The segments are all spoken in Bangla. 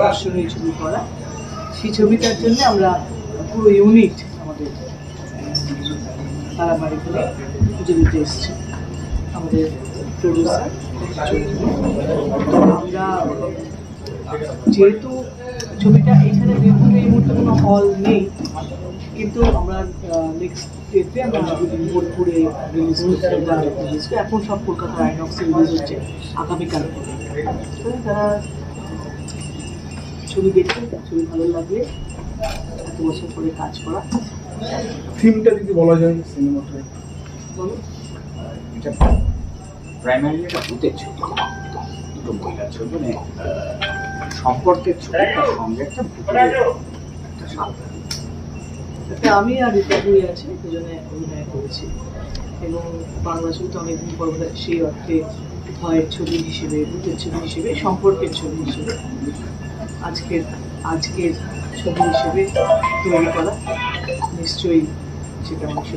দর্শনীয় ছবি করা। সেই ছবিটার জন্য আমরা পুরো ইউনিট আমাদের, তারা বাড়ি করে পুজো দিতে এসেছি। আমাদের প্রডিউসার আমরা যেহেতু ছবিটা এখানে বীরভূমে এই মুহূর্তে কোনো হল নেই, কিন্তু আমরা নেক্সট ডেতে আমরা বোলপুরে রিলিজ করতে এখন সব কলকাতা আইনক্সে রিলিজ হচ্ছে আগামীকাল। তো যারা ছবি দেখবেন ছবি ভালো লাগলে এত বছর পরে কাজ করা। থিমটা যদি বলা যায় সিনেমাটা? বলো। এটা প্রাইমারি একটা ভূতের ছবি। দুটো মহিলার ছবি মানে সম্পর্কের ছবি তার সঙ্গে একটা ভূতের একটা। তাতে আমি আর রীতাবুই আছে দুজনে অভিনয় করেছি। এবং বাংলা ছবিতে অনেকদিন পর সেই অর্থে ভয়ের ছবি হিসেবে ভূতের ছবি হিসেবে সম্পর্কের ছবি হিসেবে আজকের আজকের ছবি হিসেবে তৈরি করা নিশ্চয়ই সেটা অংশ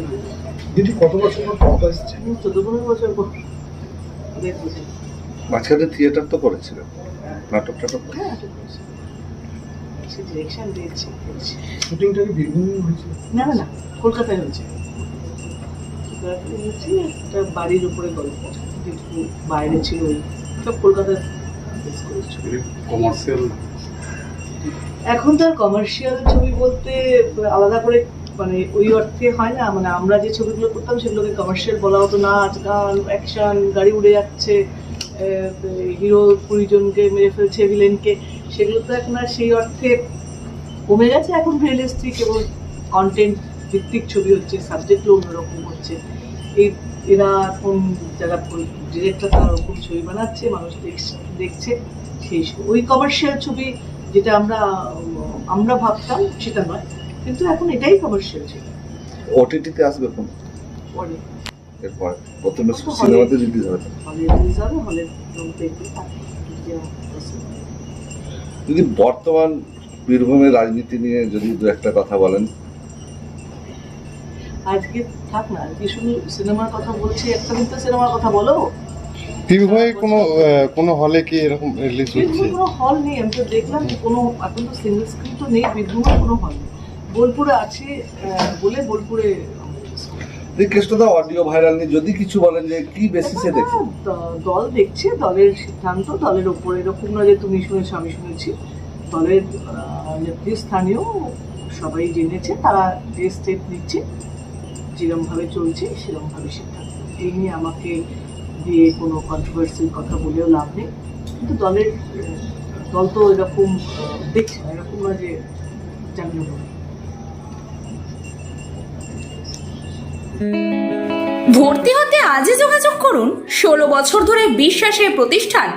দিদি কত বছর পর পনেরো বছর পর। বছর। মাঝখানে থিয়েটার তো করেছিলেন নাটক টাটক হ্যাঁ এটা করেছি। সে ডিরেকশন দিয়েছি। শুটিংটা কি বীরভূমে হয়েছিল? না না না কলকাতায় হয়েছে। হয়েছে একটা বাড়ির উপরে গল্প। যেটুকু বাইরে ছিল সব করেছে। কমার্শিয়াল এখন তো আর কমার্শিয়াল ছবি বলতে আলাদা করে মানে ওই অর্থে হয় না। মানে আমরা যে ছবিগুলো করতাম সেগুলোকে কমার্শিয়াল বলা হতো নাচ গান অ্যাকশন গাড়ি উড়ে যাচ্ছে হিরো কুড়ি জনকে মেরে ফেলছে ভিলেনকে সেগুলো তো এখন আর সেই অর্থে কমে গেছে। এখন রিয়েলিস্টিক এবং কন্টেন্ট ভিত্তিক ছবি হচ্ছে সাবজেক্টও অন্যরকম হচ্ছে। এই এরা এখন যারা ডিরেক্টর তারা ওরকম ছবি বানাচ্ছে মানুষ দেখছে দেখছে। সেই ওই কমার্শিয়াল ছবি যেটা আমরা আমরা ভাবতাম সেটা নয় কিন্তু এখন এটাই কমার্শিয়াল ছবি। ওটিটিতে আসবে কোন পরে। এরপর প্রথমে সিনেমাতে রিলিজ হবে। হলে রিলিজ হবে হলে দেখবে। যদি বর্তমান বীরভূমের রাজনীতি নিয়ে যদি দু একটা কথা বলেন আজকে থাক না আজকে শুধু সিনেমার কথা বলছি একটা দিন তো সিনেমার কথা বলো। বীরভূমে কোনো কোনো হলে কি এরকম রিলিজ হচ্ছে? কোনো হল নেই আমি তো দেখলাম যে কোনো এখন তো সিঙ্গেল স্ক্রিন তো নেই বীরভূমে কোনো হল নেই। বোলপুরে আছে বলে বোলপুরে অডিও ভাইরাল নিয়ে যদি কিছু বলেন যে কি বেসিসে দেখছেন? দল দেখছে দলের সিদ্ধান্ত দলের ওপরে এরকম না যে তুমি শুনেছো আমি শুনেছি। দলের আহ, নেতৃস্থানীয় সবাই জেনেছে তারা যে স্টেপ নিচ্ছে। যেরমভাবে চলছে, সেরমভাবে সিদ্ধান্ত এই নিয়ে আমাকে দিয়ে কোনো কন্ট্রোভার্সির কথা বলেও লাভ নেই। কিন্তু দলের, দল তো এরকম, দেখছে না, এরকম না যে জানিয়ে ভর্তি হতে আজই যোগাযোগ করুন ষোলো বছর ধরে বিশ্বাসের প্রতিষ্ঠান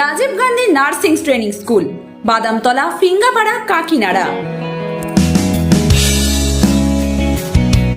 Rajiv Gandhi nursing training school, Badamtala, Phingapara, Kakinada.